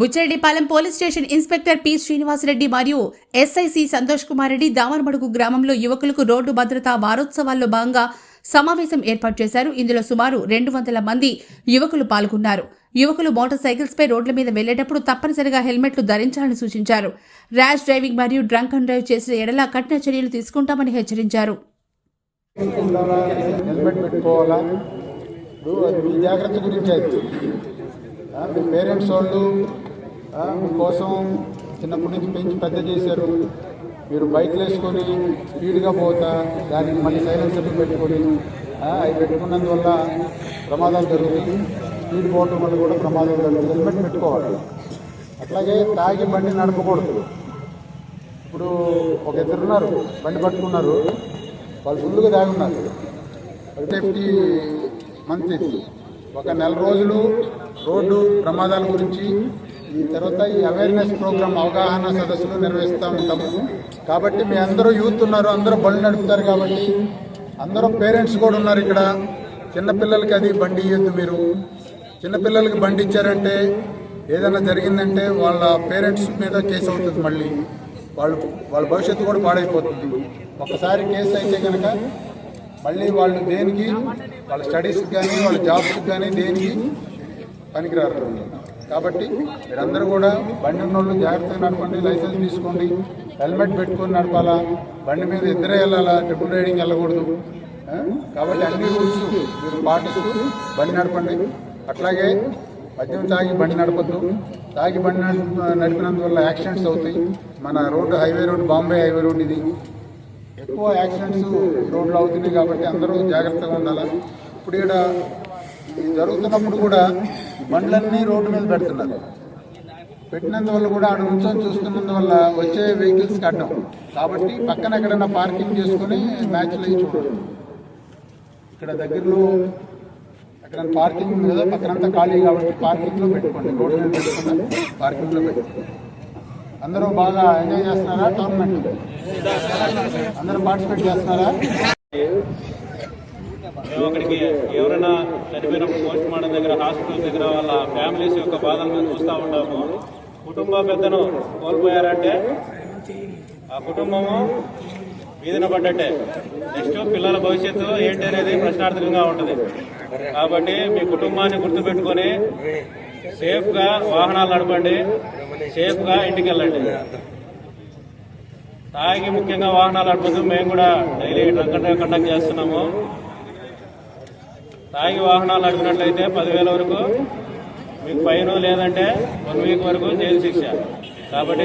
Buchireddypalem police station inspector P Srinivasareddy మరియు SIC Santosh Kumar Reddy Damaramadugu గ్రామంలో యువకులకు రోడ్డు భద్రతా వారోత్సవాల్లో భాగంగా సమావేశం ఏర్పాటు చేశారు. ఇందులో సుమారు రెండు వందల మంది యువకులు పాల్గొన్నారు. యువకులు మోటార్ సైకిల్స్పై రోడ్ల మీద వెళ్ళేటప్పుడు తప్పనిసరిగా హెల్మెట్లు ధరించాలని సూచించారు. ర్యాష్ డ్రైవింగ్ మరియు డ్రంక్ అండ్ డ్రైవ్ చేసిన ఎడల కఠిన చర్యలు తీసుకుంటామని హెచ్చరించారు. మీ జాగ్రత్త గురించి పేరెంట్స్ వాళ్ళు మీకోసం చిన్నప్పటి నుంచి పెంచి పెద్ద చేశారు. మీరు బైక్లు వేసుకొని స్పీడ్గా పోతా దానికి మళ్ళీ సైలెన్సర్లు పెట్టుకొని అవి పెట్టుకున్నందువల్ల ప్రమాదాలు జరుగుతాయి. స్పీడ్ పోవటం వల్ల కూడా ప్రమాదాలు జరుగుతుంది హెల్మెట్ పెట్టుకోవాలి. అట్లాగే తాగి బండి నడపకూడదు. ఇప్పుడు ఒక ఇద్దరు ఉన్నారు బండి పట్టుకున్నారు. వాళ్ళు ఫుల్గా దాగి ఉన్నారు. సేఫ్టీ మంత్ ఒక నెల రోజులు రోడ్డు ప్రమాదాల గురించి ఈ తర్వాత ఈ అవేర్నెస్ ప్రోగ్రామ్ అవగాహన సదస్సులు నిర్వహిస్తూ ఉంటాము కాబట్టి మీ అందరూ యూత్ ఉన్నారు అందరూ బండి నడుపుతారు కాబట్టి అందరూ పేరెంట్స్ కూడా ఉన్నారు ఇక్కడ. చిన్నపిల్లలకి అది బండి ఇవ్వద్దు మీరు. చిన్నపిల్లలకి బండి ఇచ్చారంటే ఏదైనా జరిగిందంటే వాళ్ళ పేరెంట్స్ మీద కేసు అవుతుంది మళ్ళీ. వాళ్ళు వాళ్ళ భవిష్యత్తు కూడా పాడైపోతుంది. ఒకసారి కేసు అయితే కనుక మళ్ళీ వాళ్ళు దేనికి? వాళ్ళ స్టడీస్కి కానీ వాళ్ళ జాబ్స్కి కానీ దేనికి పనికిరారు. కాబట్టి మీరందరూ కూడా బండి ఉన్నోళ్ళు జాగ్రత్తగా నడపండి లైసెన్స్ తీసుకోండి హెల్మెట్ పెట్టుకొని నడపాలా బండి మీద ఇద్దరే వెళ్ళాలా ట్రిపుల్ రైడింగ్ వెళ్ళకూడదు. కాబట్టి అన్ని రూల్స్ మీరు పాటిస్తూ బండి నడపండి. అట్లాగే మద్యం తాగి బండి నడపద్దు. తాగి బండి నడిపినందువల్ల యాక్సిడెంట్స్ అవుతాయి. మన road highway road Bombay highway road ఇది. ఎక్కువ యాక్సిడెంట్స్ రోడ్లు అవుతున్నాయి కాబట్టి అందరూ జాగ్రత్తగా ఉండాలి. ఇప్పుడు ఇక్కడ జరుగుతున్నప్పుడు కూడా బండ్లన్నీ రోడ్డు మీద పెడుతున్నారు. పెట్టినందువల్ల కూడా ఆడ నుంచొని చూస్తున్నందువల్ల వచ్చే వెహికల్స్ కట్టం. కాబట్టి పక్కన ఎక్కడైనా పార్కింగ్ చేసుకొని మ్యాచ్లు అవి ఇక్కడ దగ్గరలో అక్కడ పార్కింగ్ ఉంది కదా పక్కనంతా ఖాళీ కాబట్టి పార్కింగ్లో పెట్టుకోండి. రోడ్డు మీద పెట్టుకున్న పార్కింగ్లో పెట్టుకోండి. అందరూ బాగా ఎంజాయ్ చేస్తున్నారా? టోర్నమెంట్? అందరూ పార్టిసిపేట్ చేస్తున్నారా? మేము అక్కడికి ఎవరైనా చనిపోయినప్పుడు పోస్ట్ మార్టం దగ్గర హాస్పిటల్ దగ్గర వాళ్ళ ఫ్యామిలీస్ యొక్క బాధలను చూస్తూ ఉంటాము. కుటుంబ పెద్దను కోల్పోయారంటే ఆ కుటుంబము వీధిన పడ్డట్టే. నెక్స్ట్ పిల్లల భవిష్యత్తు ఏంటి అనేది ప్రశ్నార్థకంగా ఉంటుంది. కాబట్టి మీ కుటుంబాన్ని గుర్తుపెట్టుకొని సేఫ్గా వాహనాలు నడపండి సేఫ్గా ఇంటికి వెళ్ళండి తాగి ముఖ్యంగా వాహనాలు నడపదు మేము కూడా డైలీ డ్రంక్ కండక్ట్ చేస్తున్నాము. తాగి వాహనాలు నడిపినట్లయితే పదివేల వరకు మీకు ఫైన్ లేదంటే వన్ వీక్ వరకు జైలు శిక్ష. కాబట్టి